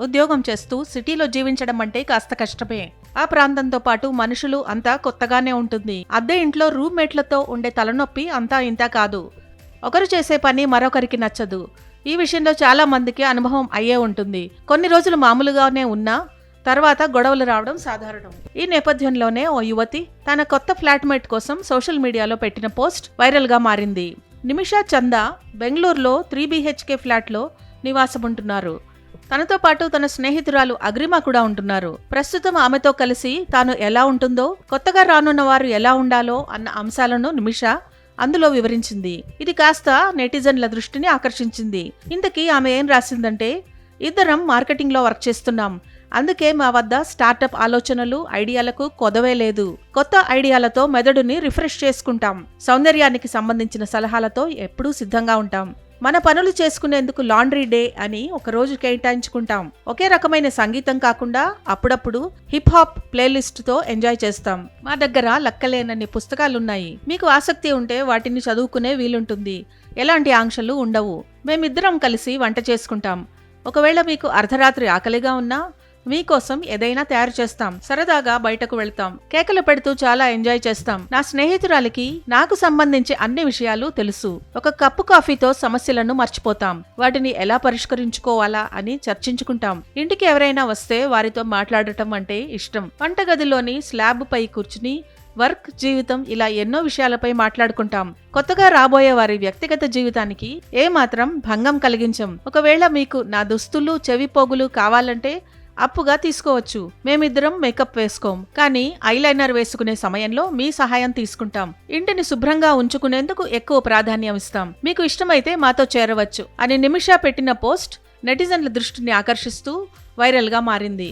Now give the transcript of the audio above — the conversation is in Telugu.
ఉద్యోగం చేస్తూ సిటీలో జీవించడం అంటే కాస్త కష్టమే. ఆ ప్రాంతంతో పాటు మనుషులు అంతా కొత్తగానే ఉంటుంది. అద్దె ఇంట్లో రూమ్మేట్లతో ఉండే తలనొప్పి అంతా ఇంతా కాదు. ఒకరు చేసే పని మరొకరికి నచ్చదు. ఈ విషయంలో చాలా మందికి అనుభవం అయ్యే ఉంటుంది. కొన్ని రోజులు మామూలుగానే ఉన్నా తర్వాత గొడవలు రావడం సాధారణం. ఈ నేపథ్యంలోనే ఓ యువతి తన కొత్త ఫ్లాట్మేట్ కోసం సోషల్ మీడియాలో పెట్టిన పోస్ట్ వైరల్గా మారింది. నిమిషా చందా బెంగళూరులో త్రీ బీహెచ్కే ఫ్లాట్లో నివాసముంటున్నారు. తనతో పాటు తన స్నేహితురాలు అగ్రిమ కూడా ఉంటున్నారు. ప్రస్తుతం ఆమెతో కలిసి తాను ఎలా ఉంటుందో కొత్తగా రానున్న వారు ఎలా ఉండాలో అన్న అంశాలను నిమిష అందులో వివరించింది. ఇది కాస్త నెటిజన్ల దృష్టిని ఆకర్షించింది. ఇంతకీ ఆమె ఏం రాసిందంటే ఇద్దరం మార్కెటింగ్లో వర్క్ చేస్తున్నాం. అందుకే మా వద్ద స్టార్టప్ ఆలోచనలు ఐడియాలకు కొదవే లేదు. కొత్త ఐడియాలతో మెదడుని రిఫ్రెష్ చేసుకుంటాం. సౌందర్యానికి సంబంధించిన సలహాలతో ఎప్పుడూ సిద్ధంగా ఉంటాం. మన పనులు చేసుకునేందుకు లాండ్రీ డే అని ఒక రోజు కేటాయించుకుంటాం. ఒకే రకమైన సంగీతం కాకుండా అప్పుడప్పుడు హిప్ హాప్ ప్లేలిస్ట్తో ఎంజాయ్ చేస్తాం. మా దగ్గర లక్కలేనన్ని పుస్తకాలున్నాయి. మీకు ఆసక్తి ఉంటే వాటిని చదువుకునే వీలుంటుంది. ఎలాంటి ఆంక్షలు ఉండవు. మేమిద్దరం కలిసి వంట చేసుకుంటాం. ఒకవేళ మీకు అర్ధరాత్రి ఆకలిగా ఉన్నా మీకోసం ఏదైనా తయారు చేస్తాం. సరదాగా బయటకు వెళ్తాం. కేకలు పెడుతూ చాలా ఎంజాయ్ చేస్తాం. నా స్నేహితురాలికి నాకు సంబంధించి అన్ని విషయాలు తెలుసు. ఒక కప్పు కాఫీతో సమస్యలను మర్చిపోతాం. వాటిని ఎలా పరిష్కరించుకోవాలా అని చర్చించుకుంటాం. ఇంటికి ఎవరైనా వస్తే వారితో మాట్లాడటం అంటే ఇష్టం. వంటగదిలోని స్లాబ్ పై కూర్చుని వర్క్ జీవితం ఇలా ఎన్నో విషయాలపై మాట్లాడుకుంటాం. కొత్తగా రాబోయే వారి వ్యక్తిగత జీవితానికి ఏమాత్రం భంగం కలిగించం. ఒకవేళ మీకు నా దుస్తులు చెవి పోగులు కావాలంటే అప్పుగా తీసుకోవచ్చు. మేమిద్దరం మేకప్ వేసుకోం. కానీ ఐలైనర్ వేసుకునే సమయంలో మీ సహాయం తీసుకుంటాం. ఇంటిని శుభ్రంగా ఉంచుకునేందుకు ఎక్కువ ప్రాధాన్యం ఇస్తాం. మీకు ఇష్టమైతే మాతో చేరవచ్చు అని నిమిష పెట్టిన పోస్ట్ నెటిజన్ల దృష్టిని ఆకర్షిస్తూ వైరల్గా మారింది.